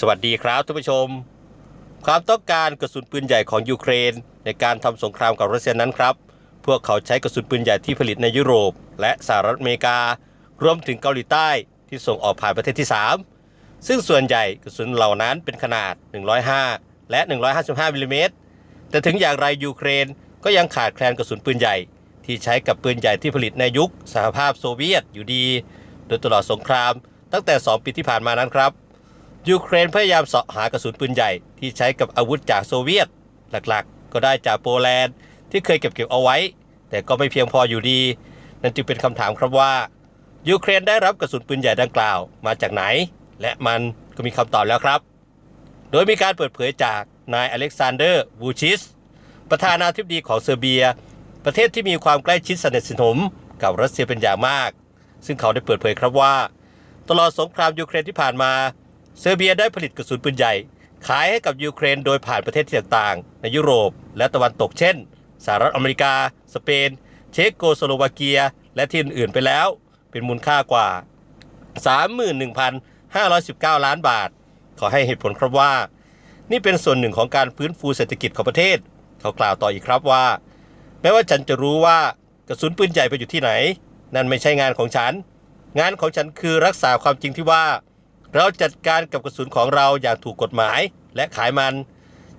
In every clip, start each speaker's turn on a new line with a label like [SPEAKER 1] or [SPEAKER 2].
[SPEAKER 1] สวัสดีครับท่านผู้ชม ความต้องการกระสุนปืนใหญ่ของยูเครน ในการทำสงครามกับรัสเซียนั้นครับ พวกเขาใช้กระสุนปืนใหญ่ที่ผลิตในยุโรป และสหรัฐอเมริกา รวมถึงเกาหลีใต้ที่ส่งออกผ่านประเทศที่ 3 ซึ่งส่วนใหญ่กระสุนเหล่านั้นเป็นขนาด 105 และ 155มิลลิเมตรแต่ถึงอย่างไรยูเครนก็ยังขาดแคลนกระสุนปืนใหญ่ ที่ใช้กับปืนใหญ่ที่ผลิตในยุคสหภาพโซเวียตอยู่ดี โดยตลอดสงครามตั้งแต่ 2 ปีที่ผ่านมานั้นครับ ยูเครนพยายามเสาะหากระสุนปืนใหญ่ที่ใช้กับอาวุธจากโซเวียต หลักๆ ก็ได้จากโปแลนด์ที่เคยเก็บเก็บเอาไว้ แต่ก็ไม่เพียงพออยู่ดี นั่นจึงเป็นคำถามครับว่า ยูเครนได้รับกระสุนปืนใหญ่ดังกล่าวมาจากไหน และมันก็มีคำตอบแล้วครับ โดยมีการเปิดเผยจากนายอเล็กซานเดอร์วูชิสประธานาธิบดีของเซอร์เบีย ประเทศที่มีความใกล้ชิดสนิทสนมกับรัสเซียเป็นอย่างมาก ซึ่งเขาได้เปิดเผยครับว่า ตลอดสงครามยูเครนที่ผ่านมา เซอร์เบียได้ผลิตกระสุนปืนใหญ่ ขายให้กับยูเครนโดยผ่านประเทศต่างๆ ในยุโรป และตะวันตกเช่นสหรัฐอเมริกา สเปน เชโกสโลวาเกีย และที่อื่น ๆ ไปแล้ว เป็นมูลค่ากว่า 31,519 ล้านบาท ขอให้เหตุผลครับว่า นี่เป็นส่วนหนึ่งของการฟื้นฟูเศรษฐกิจของประเทศ เขากล่าวต่ออีกครับว่า แม้ว่าฉันจะรู้ว่ากระสุนปืนใหญ่ไปอยู่ที่ไหน นั่นไม่ใช่งานของฉัน งานของฉันคือรักษาความจริงที่ว่า เราจัดการกับกระสุนของเราอย่างถูกกฎหมายและขายมัน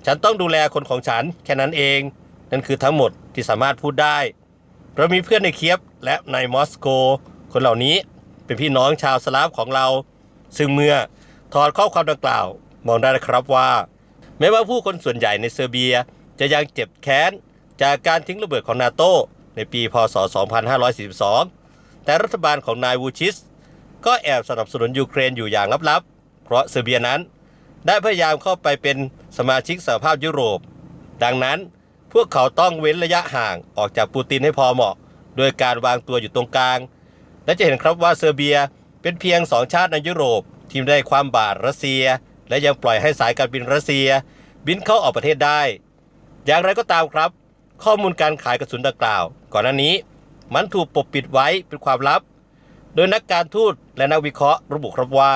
[SPEAKER 1] ฉันต้องดูแลคนของฉันแค่นั้นเอง นั่นคือทั้งหมดที่สามารถพูดได้ เรามีเพื่อนในเคียฟและในมอสโก คนเหล่านี้เป็นพี่น้องชาวสลาฟของเรา ซึ่งเมื่อถอดข้อความดังกล่าว มองได้นะครับว่า แม้ว่าผู้คนส่วนใหญ่ในเซอร์เบียจะยังเจ็บแค้นจากการทิ้งระเบิดของนาโตในปี พศ 2542 แต่รัฐบาลของนายวูชิส ก็แอบสนับสนุนยูเครนอยู่อย่างลับๆ เพราะเซอร์เบียนั้น ได้พยายามเข้าไปเป็นสมาชิกสหภาพยุโรป ดังนั้นพวกเขาต้องเว้นระยะห่างออกจากปูตินให้พอเหมาะ โดยการวางตัวอยู่ตรงกลาง และจะเห็นครับว่าเซอร์เบียเป็นเพียงสองชาติในยุโรป ที่ได้ความบาดรัสเซีย และยังปล่อยให้สายการบินรัสเซีย บินเข้าออกประเทศได้ อย่างไรก็ตามครับ ข้อมูลการขายกระสุนดังกล่าว ก่อนหน้านี้มันถูกปกปิดไว้เป็นความลับ โดยนักการทูตและนักวิเคราะห์ระบุครับว่า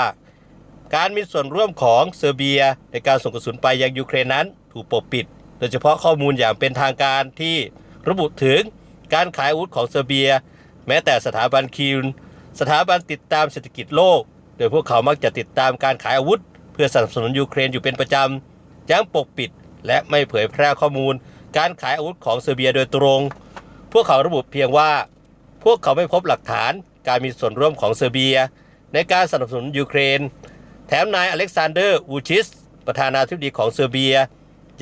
[SPEAKER 1] การมีส่วนร่วมของเซอร์เบีย ในการส่งกระสุนไปยังยูเครนนั้นถูกปกปิด โดยเฉพาะข้อมูลอย่างเป็นทางการที่ระบุถึงการขายอาวุธของเซอร์เบีย แม้แต่สถาบันคิวสถาบันติดตามเศรษฐกิจโลก โดยพวกเขามักจะติดตามการขายอาวุธ เพื่อสนับสนุนยูเครนอยู่เป็นประจำยังปกปิด และไม่เผยแพร่ข้อมูล การขายอาวุธของเซอร์เบียโดยตรง พวกเขาระบุเพียงว่า พวกเขาไม่พบหลักฐาน การมีส่วนร่วมของเซอร์เบีย ในการสนับสนุนยูเครน แถมนายอเล็กซานเดอร์วูชิส ประธานาธิบดีของเซอร์เบีย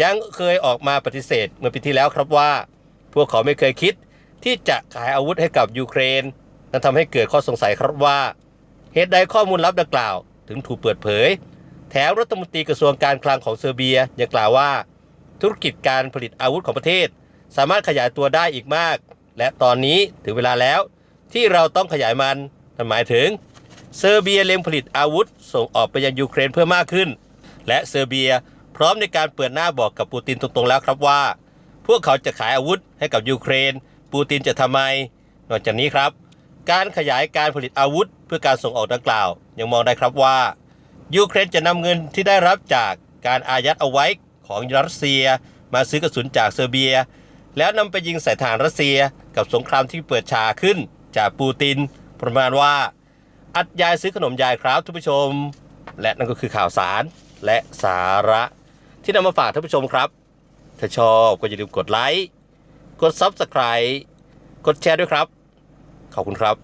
[SPEAKER 1] ยังเคยออกมาปฏิเสธเมื่อปีที่แล้วครับว่า พวกเขาไม่เคยคิดที่จะขายอาวุธให้กับยูเครน นั่นทำให้เกิดข้อสงสัยครับว่า เหตุใดข้อมูลลับดังกล่าว ถึงถูกเปิดเผย แถมรัฐมนตรีกระทรวงการคลังของเซอร์เบียยังกล่าวว่า ธุรกิจการผลิตอาวุธของประเทศ สามารถขยายตัวได้อีกมาก และตอนนี้ถึงเวลาแล้ว ที่เราต้องขยายมันนั่นหมายถึง เซอร์เบียเล็งผลิตอาวุธ ส่งออกไปยังยูเครนเพิ่มมากขึ้น และเซอร์เบียพร้อมในการเปิดหน้าบอกกับปูตินตรงๆแล้วครับว่า พวกเขาจะขายอาวุธให้กับยูเครน ปูตินจะทำไม นอกจากนี้ครับ การขยายการผลิตอาวุธ เพื่อการส่งออกดังกล่าว ยังมองได้ครับว่ายูเครนจะนำเงินที่ได้รับจากการอายัดเอาไว้ของรัสเซีย มาซื้อกระสุนจากเซอร์เบีย แล้วนำไปยิงใส่ฐานรัสเซียกับสงครามที่เปิดฉากขึ้น จากปูติน ประมาณว่า อัดยายซื้อขนมยายครับทุกผู้ชม และนั่นก็คือข่าวสารและสาระ ที่นำมาฝากท่านผู้ชมครับ ถ้าชอบก็อย่าลืมกดไลค์กด Subscribe กดแชร์ด้วยครับ ขอบคุณครับ